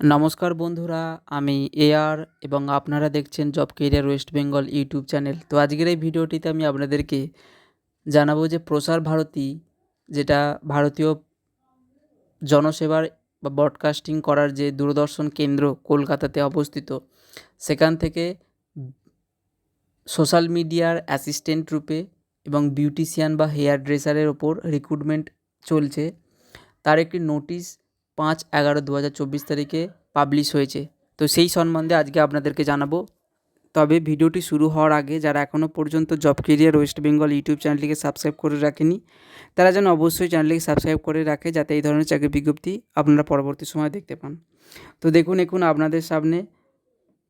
নমস্কার বন্ধুরা, আমি এআর এবং আপনারা দেখছেন job career West Bengal YouTube channel তো আজকের এই ভিডিওটিতে আমি আপনাদেরকে জানাব যে প্রসার ভারতী, যেটা ভারতীয় জনসেবার বা ব্রডকাস্টিং করার যে দূরদর্শন কেন্দ্র কলকাতাতে অবস্থিত, সেখান থেকে সোশ্যাল মিডিয়ার অ্যাসিস্ট্যান্ট রূপে এবং বিউটিশিয়ান বা হেয়ার ড্রেসারের ওপর রিক্রুটমেন্ট চলছে। তার একটি নোটিশ পাঁচ এগারো দু হাজার চব্বিশ তারিখে পাবলিশ হয়েছে। তো সেই সম্বন্ধে আজকে আপনাদেরকে জানাব। তবে ভিডিওটি শুরু হওয়ার আগে যারা এখনও পর্যন্ত job career West Bengal YouTube চ্যানেলটিকে সাবস্ক্রাইব করে রাখেনি, তারা যেন অবশ্যই চ্যানেলটিকে সাবস্ক্রাইব করে রাখে যাতে এই ধরনের চাকরি বিজ্ঞপ্তি আপনারা পরবর্তী সময় দেখতে পান। তো দেখুন, এখন আপনাদের সামনে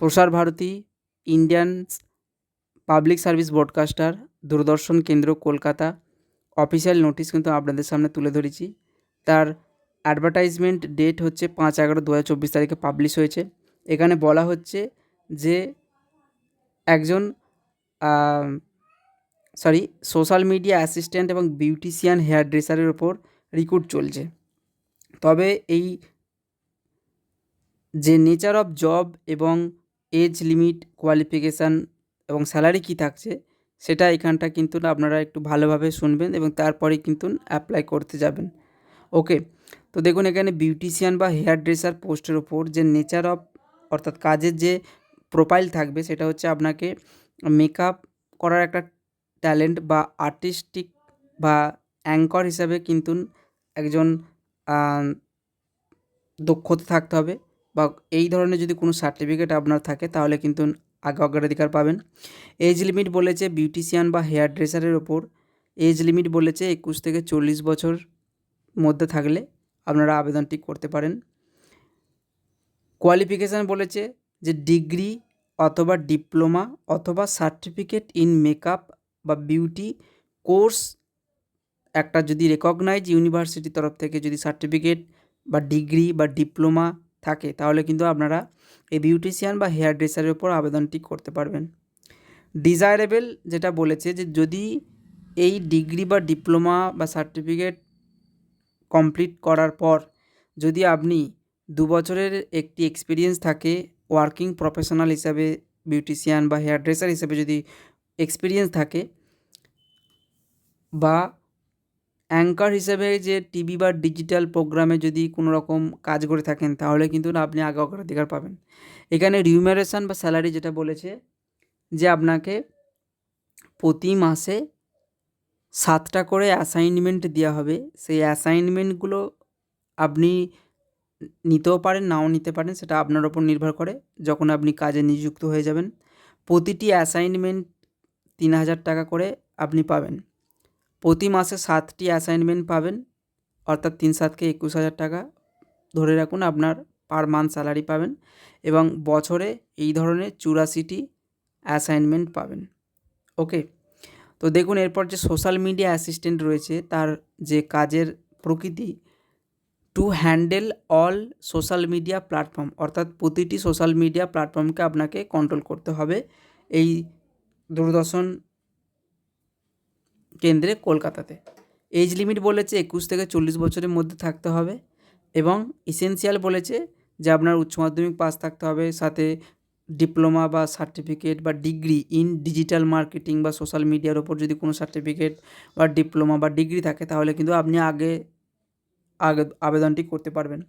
Prasar Bharati Indian public service broadcaster Doordarshan কেন্দ্র, কলকাতা অফিসিয়াল নোটিশ কিন্তু আপনাদের সামনে তুলে ধরেছি। তার অ্যাডভার্টাইজমেন্ট ডেট হচ্ছে পাঁচ এগারো দু হাজার চব্বিশ তারিখে পাবলিশ হয়েছে। এখানে বলা হচ্ছে যে একজন সরি সোশ্যাল মিডিয়া অ্যাসিস্ট্যান্ট এবং বিউটিশিয়ান হেয়ার ড্রেসারের ওপর রিক্রুট চলছে। তবে এই যে নেচার অফ জব এবং এজ লিমিট কোয়ালিফিকেশান এবং স্যালারি কী থাকছে, সেটা এখানটা কিন্তু আপনারা একটু ভালোভাবে শুনবেন এবং তারপরে কিন্তু অ্যাপ্লাই করতে যাবেন। ওকে তো দেখুন এখানে বিউটিশিয়ান বা হেয়ার ড্রেসার পোস্টের ওপর যে নেচার অফ অর্থাৎ কাজের যে প্রোফাইল থাকবে, সেটা হচ্ছে আপনাকে মেকআপ করার একটা ট্যালেন্ট বা আর্টিস্টিক বা অ্যাঙ্কর হিসাবে কিন্তু একজন দক্ষতা থাকতে হবে বা এই ধরনের যদি কোনো সার্টিফিকেট আপনার থাকে, তাহলে কিন্তু আগে অগ্রাধিকার পাবেন। এজ লিমিট বলেছে বিউটিশিয়ান বা হেয়ার ড্রেসারের ওপর এজ লিমিট বলেছে একুশ থেকে চল্লিশ বছর। মধ্যে থাকলে আপনারা আবেদনটি করতে পারেন। কোয়ালিফিকেশান বলেছে যে ডিগ্রি অথবা ডিপ্লোমা অথবা সার্টিফিকেট ইন মেকআপ বা বিউটি কোর্স একটা যদি রেকগনাইজ ইউনিভার্সিটির তরফ থেকে যদি সার্টিফিকেট বা ডিগ্রি বা ডিপ্লোমা থাকে, তাহলে কিন্তু আপনারা এই বিউটিশিয়ান বা হেয়ার ড্রেসারের উপর আবেদনটি করতে পারবেন। ডিজায়ারেবল যেটা বলেছে যে যদি এই ডিগ্রি বা ডিপ্লোমা বা সার্টিফিকেট কমপ্লিট করার পর যদি আপনি দু বছরের একটি এক্সপিরিয়েন্স থাকে ওয়ার্কিং প্রফেশনাল হিসাবে বিউটিশিয়ান বা হেয়ার ড্রেসার হিসাবে যদি এক্সপিরিয়েন্স থাকে বা অ্যাঙ্কার হিসেবে যে টিভি বা ডিজিটাল প্রোগ্রামে যদি কোনো রকম কাজ করে থাকেন, তাহলে কিন্তু না আপনি আগে অগ্রাধিকার পাবেন। এখানে রিউমারেশন বা স্যালারি যেটা বলেছে যে আপনাকে প্রতি মাসে সাতটা করে অ্যাসাইনমেন্ট দেওয়া হবে। সেই অ্যাসাইনমেন্টগুলো আপনি নিতেও পারেন, নাও নিতে পারেন, সেটা আপনার ওপর নির্ভর করে যখন আপনি কাজে নিযুক্ত হয়ে যাবেন। প্রতিটি অ্যাসাইনমেন্ট তিন হাজার টাকা করে আপনি পাবেন। প্রতি মাসে সাতটি অ্যাসাইনমেন্ট পাবেন, অর্থাৎ তিন সাতকে একুশ হাজার টাকা ধরে রাখুন, আপনার পার মান্থ স্যালারি পাবেন এবং বছরে এই ধরনের চুরাশিটি অ্যাসাইনমেন্ট পাবেন। ওকে তো দেখুন, এরপর যে সোশ্যাল মিডিয়া অ্যাসিস্ট্যান্ট রয়েছে, তার যে কাজের প্রকৃতি to handle all social media platform অর্থাৎ প্রতিটি সোশ্যাল মিডিয়া প্ল্যাটফর্মকে আপনাকে কন্ট্রোল করতে হবে এই দূরদর্শন কেন্দ্রে কলকাতাতে। এজ লিমিট বলেছে একুশ থেকে চল্লিশ বছরের মধ্যে থাকতে হবে এবং ইসেন্সিয়াল বলেছে যে আপনার উচ্চ মাধ্যমিক পাস থাকতে হবে, সাথে ডিপ্লোমা বা সার্টিফিকেট বা ডিগ্রি ইন ডিজিটাল মার্কেটিং বা সোশ্যাল মিডিয়ার ওপর যদি কোনো সার্টিফিকেট বা ডিপ্লোমা বা ডিগ্রি থাকে, তাহলে কিন্তু আপনি আগে আগে আবেদনটি করতে পারবেন।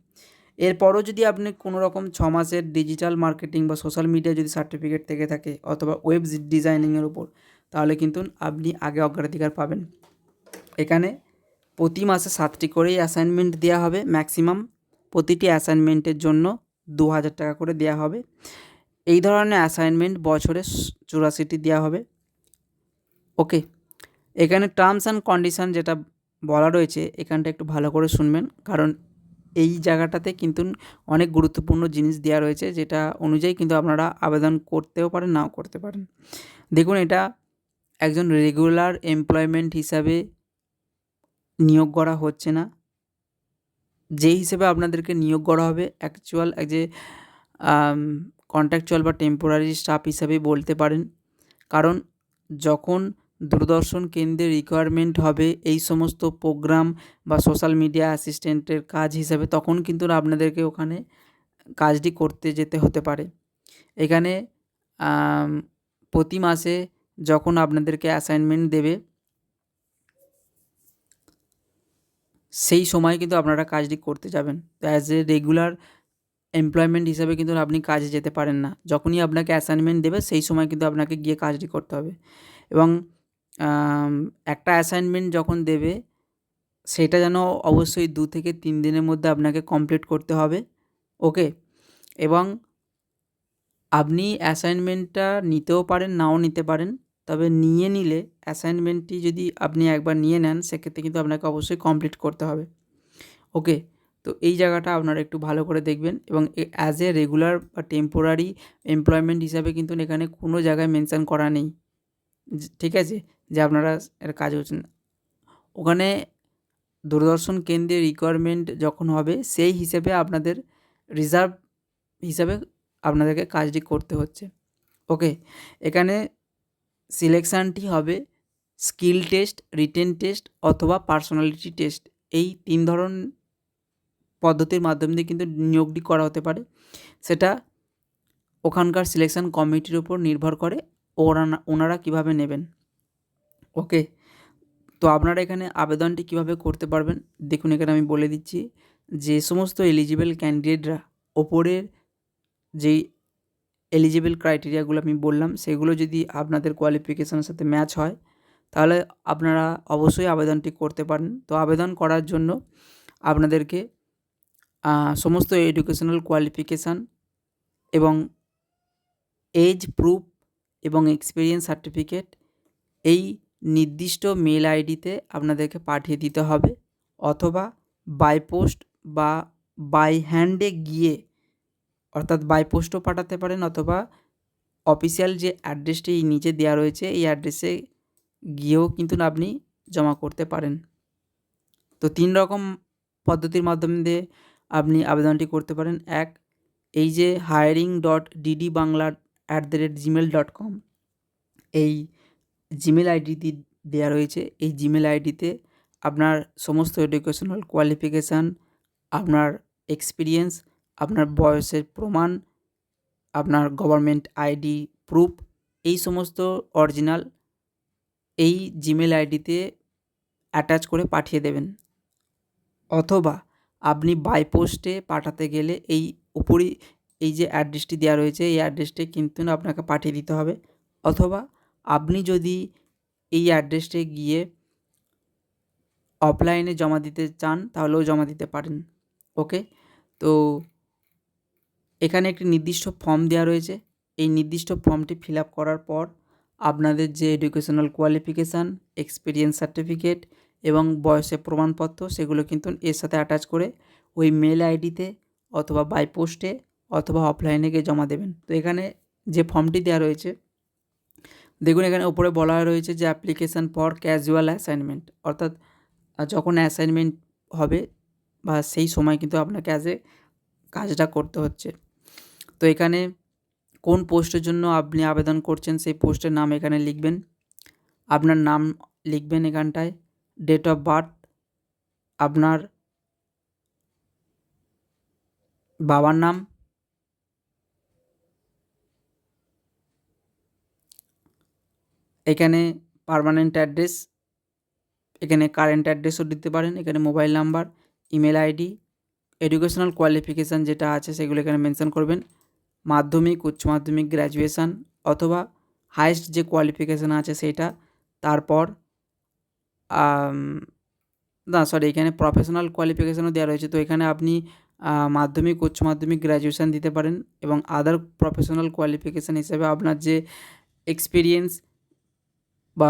এরপরও যদি আপনি কোনো রকম ছ মাসের ডিজিটাল মার্কেটিং বা সোশ্যাল মিডিয়া যদি সার্টিফিকেট থেকে থাকে অথবা ওয়েব ডিজাইনিংয়ের ওপর, তাহলে কিন্তু আপনি আগে অগ্রাধিকার পাবেন। এখানে প্রতি মাসে সাতটি করেই অ্যাসাইনমেন্ট দেওয়া হবে। ম্যাক্সিমাম প্রতিটি অ্যাসাইনমেন্টের জন্য দু হাজার টাকা করে দেওয়া হবে। এই ধরনের অ্যাসাইনমেন্ট বছরে চুরাশিটি দেওয়া হবে। ওকে এখানে টার্মস অ্যান্ড কন্ডিশান যেটা বলা রয়েছে, এখানটা একটু ভালো করে শুনবেন। কারণ এই জায়গাটাতে কিন্তু অনেক গুরুত্বপূর্ণ জিনিস দেওয়া রয়েছে, যেটা অনুযায়ী কিন্তু আপনারা আবেদন করতেও পারেন, নাও করতে পারেন। দেখুন, এটা একজন রেগুলার এমপ্লয়মেন্ট হিসাবে নিয়োগ করা হচ্ছে না। যেই হিসেবে আপনাদেরকে নিয়োগ করা হবে অ্যাকচুয়াল এক যে কন্ট্রাকচুয়াল বা টেম্পোরারি স্টাফ হিসাবে বলতে পারেন। কারণ যখন দূরদর্শন কেন্দ্রে রিকোয়ারমেন্ট হবে এই সমস্ত প্রোগ্রাম বা সোশ্যাল মিডিয়া অ্যাসিস্ট্যান্টের কাজ হিসাবে, তখন কিন্তু আপনাদেরকে ওখানে কাজটি করতে যেতে হতে পারে। এখানে প্রতি মাসে যখন আপনাদেরকে অ্যাসাইনমেন্ট দেবে, সেই সময় কিন্তু আপনারা কাজটি করতে যাবেন। তো অ্যাজ এ রেগুলার এমপ্লয়মেন্ট হিসাবে কিন্তু আপনি কাজে যেতে পারেন না। যখনই আপনাকে অ্যাসাইনমেন্ট দেবে, সেই সময় কিন্তু আপনাকে গিয়ে কাজটি করতে হবে। এবং একটা অ্যাসাইনমেন্ট যখন দেবে, সেটা যেন অবশ্যই দু থেকে তিন দিনের মধ্যে আপনাকে কমপ্লিট করতে হবে। ওকে এবং আপনি অ্যাসাইনমেন্টটা নিতেও পারেন, নাও নিতে পারেন। তবে নিয়ে নিলে অ্যাসাইনমেন্টটি যদি আপনি একবার নিয়ে নেন, সেক্ষেত্রে কিন্তু আপনাকে অবশ্যই কমপ্লিট করতে হবে। ওকে তো এই জায়গাটা আপনারা একটু ভালো করে দেখবেন এবং অ্যাজ এ রেগুলার বা টেম্পোরারি এমপ্লয়মেন্ট হিসাবে কিন্তু এখানে কোনো জায়গায় মেনশান করা নেই। ঠিক আছে? যে আপনারা এর কাজ করছেন। ওখানে দূরদর্শন কেন্দ্রে রিকোয়ারমেন্ট যখন হবে, সেই হিসেবে আপনাদের রিজার্ভ হিসাবে আপনাদেরকে কাজটি করতে হচ্ছে। ওকে? এখানে সিলেকশানটি হবে স্কিল টেস্ট রিটেন টেস্ট অথবা পার্সোনালিটি টেস্ট এই তিন ধরন পদ্ধতির মাধ্যমে দিয়ে কিন্তু নিয়োগটি করা হতে পারে। সেটা ওখানকার সিলেকশন কমিটির উপর নির্ভর করে ওরা ওনারা কীভাবে নেবেন। ওকে তো আপনারা এখানে আবেদনটি কীভাবে করতে পারবেন? দেখুন, এখানে আমি বলে দিচ্ছি যে সমস্ত এলিজিবল ক্যান্ডিডেটরা ওপরের যেই এলিজিবল ক্রাইটেরিয়াগুলো আমি বললাম, সেগুলো যদি আপনাদের কোয়ালিফিকেশনের সাথে ম্যাচ হয়, তাহলে আপনারা অবশ্যই আবেদনটি করতে পারেন। তো আবেদন করার জন্য আপনাদেরকে সমস্ত এডুকেশনাল কোয়ালিফিকেশান এবং এজ প্রুফ এবং এক্সপিরিয়েন্স সার্টিফিকেট এই নির্দিষ্ট মেল আইডিতে আপনাদেরকে পাঠিয়ে দিতে হবে অথবা বাই পোস্ট বা বাই হ্যান্ডে গিয়ে, অর্থাৎ বাই পোস্টও পাঠাতে পারেন অথবা অফিসিয়াল যে অ্যাড্রেসটি এই নিচে দেওয়া রয়েছে এই অ্যাড্রেসে গিয়েও কিন্তু আপনি জমা করতে পারেন। তো তিন রকম পদ্ধতির মাধ্যমে আপনি আবেদনটি করতে পারেন। এক, এই যে hiring dot DD Bangla at the rate Gmail dot com এই জিমেল আইডিটি দেওয়া রয়েছে। এই জিমেল আইডিতে আপনার সমস্ত এডুকেশনাল কোয়ালিফিকেশান আপনার এক্সপিরিয়েন্স আপনার বয়সের প্রমাণ, আপনার গভর্নমেন্ট আইডি প্রুফ এই সমস্ত অরিজিনাল এই জিমেল আইডিতে অ্যাটাচ করে পাঠিয়ে দেবেন। অথবা আপনি বাই পোস্টে পাঠাতে গেলে এই উপরই এই যে অ্যাড্রেসটি দেওয়া রয়েছে, এই অ্যাড্রেসটি কিন্তু আপনাকে পাঠিয়ে দিতে হবে। অথবা আপনি যদি এই অ্যাড্রেসে গিয়ে অফলাইনে জমা দিতে চান, তাহলেও জমা দিতে পারেন। ওকে তো এখানে একটি নির্দিষ্ট ফর্ম দেওয়া রয়েছে। এই নির্দিষ্ট ফর্মটি ফিল আপ করার পর আপনাদের যে এডুকেশনাল কোয়ালিফিকেশান এক্সপিরিয়েন্স সার্টিফিকেট এবং বয়সের প্রমাণপত্র, সেগুলো কিন্তু এর সাথে অ্যাটাচ করে ওই মেল আইডিতে অথবা বাই পোস্টে অথবা অফলাইনে গিয়ে জমা দেবেন। তো এখানে যে ফর্মটি দেওয়া রয়েছে, দেখুন এখানে ওপরে বলা রয়েছে যে অ্যাপ্লিকেশান ফর ক্যাজুয়াল অ্যাসাইনমেন্ট অর্থাৎ যখন অ্যাসাইনমেন্ট হবে বা সেই সময় কিন্তু আপনাকে অ্যাজ এ কাজটা করতে হচ্ছে। তো এখানে কোন পোস্টের জন্য আপনি আবেদন করছেন, সেই পোস্টের নাম এখানে লিখবেন। আপনার নাম লিখবেন এখানটায়। ডেট অফ বার্থ আপনার বাবার নাম, এখানে পার্মানেন্ট অ্যাড্রেস এখানে কারেন্ট অ্যাড্রেসও দিতে পারেন, এখানে mobile number email ID educational qualification যেটা আছে সেগুলো এখানে মেনশন করবেন, মাধ্যমিক, উচ্চ মাধ্যমিক গ্র্যাজুয়েশান অথবা হায়েস্ট যে কোয়ালিফিকেশান আছে সেটা, তারপর না সরি এখানে প্রফেশনাল কোয়ালিফিকেশানও দেওয়া রয়েছে। তো এখানে আপনি মাধ্যমিক, উচ্চ মাধ্যমিক গ্র্যাজুয়েশান দিতে পারেন এবং আদার প্রফেশনাল কোয়ালিফিকেশান হিসেবে আপনার যে এক্সপিরিয়েন্স বা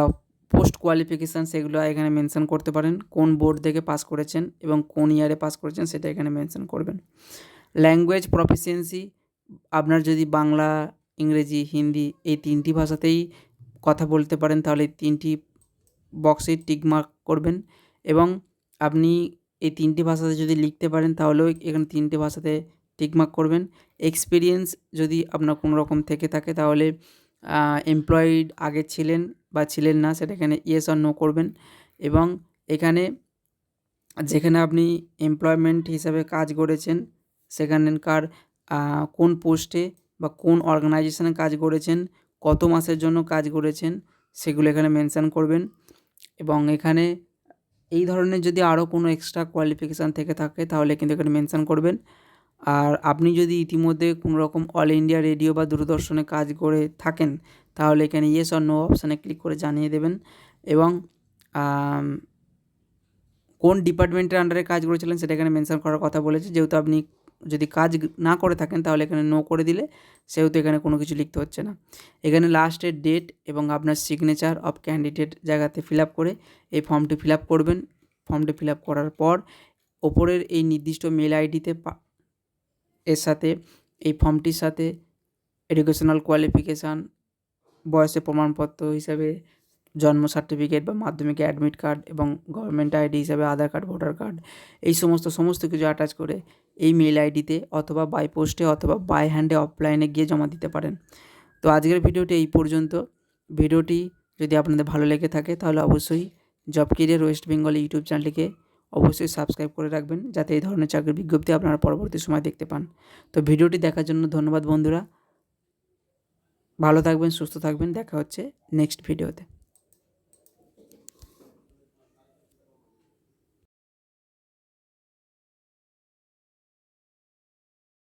পোস্ট কোয়ালিফিকেশান সেগুলো এখানে মেনশন করতে পারেন। কোন বোর্ড থেকে পাস করেছেন এবং কোন ইয়ারে পাস করেছেন সেটা এখানে মেনশন করবেন। ল্যাঙ্গুয়েজ প্রফিসিয়েন্সি আপনার যদি বাংলা, ইংরেজি, হিন্দি এই তিনটি ভাষাতেই কথা বলতে পারেন, তাহলে তিনটি বক্সে টিক মার্ক করবেন এবং আপনি এই তিনটি ভাষাতে যদি লিখতে পারেন তাহলেও এখানে তিনটি ভাষাতে টিক মার্ক করবেন। এক্সপিরিয়েন্স যদি আপনার কোনো রকম থেকে থাকে তাহলে এমপ্লয়েড আগে ছিলেন বা ছিলেন না সেটা এখানে ইয়েস আর নো করবেন এবং এখানে যেখানে আপনি এমপ্লয়মেন্ট হিসাবে কাজ করেছেন সেখানকার কোন পোস্টে বা কোন অর্গানাইজেশনে কাজ করেছেন, কত মাসের জন্য কাজ করেছেন সেগুলো এখানে মেনশান করবেন। এবং এখানে এই ধরনের যদি আরও কোনো এক্সট্রা কোয়ালিফিকেশান থেকে থাকে, তাহলে কিন্তু এখানে মেনশান করবেন। আর আপনি যদি ইতিমধ্যে কোনো রকম অল ইন্ডিয়া রেডিও বা দূরদর্শনে কাজ করে থাকেন, তাহলে এখানে ইয়েস অর নো অপশানে ক্লিক করে জানিয়ে দেবেন। এবং কোন ডিপার্টমেন্টের আন্ডারে কাজ করেছিলেন সেটা এখানে মেনশন করার কথা বলেছে। যেহেতু আপনি যদি কাজ না করে থাকেন, তাহলে এখানে নো করে দিলে সেহেতু এখানে কোনো কিছু লিখতে হচ্ছে না। এখানে লাস্টের ডেট এবং আপনার সিগনেচার অফ ক্যান্ডিডেট জায়গাতে ফিল আপ করে এই ফর্মটি ফিল আপ করবেন। ফর্মটি ফিল আপ করার পর ওপরের এই নির্দিষ্ট মেল আইডিতে এর সাথে এই ফর্মটির সাথে এডুকেশনাল কোয়ালিফিকেশান বয়সের প্রমাণপত্র হিসাবে জন্ম সার্টিফিকেট বা মাধ্যমিক অ্যাডমিট কার্ড এবং গভর্নমেন্ট আইডি হিসাবে আধার কার্ড ভোটার কার্ড এই সমস্ত সমস্ত কিছু অ্যাটাচ করে এই মেল আইডিতে অথবা বাই পোস্টে অথবা বাই হ্যান্ডে অফলাইনে গিয়ে জমা দিতে পারেন। তো আজকের ভিডিওটি এই পর্যন্ত। ভিডিওটি যদি আপনাদের ভালো লেগে থাকে তাহলে অবশ্যই job career West Bengal YouTube চ্যানেলটিকে অবশ্যই সাবস্ক্রাইব করে রাখবেন যাতে এই ধরনের চাকরির বিজ্ঞপ্তি আপনারা পরবর্তী সময় দেখতে পান। তো ভিডিওটি দেখার জন্য ধন্যবাদ বন্ধুরা। ভালো থাকবেন, সুস্থ থাকবেন। দেখা হচ্ছে নেক্সট ভিডিওতে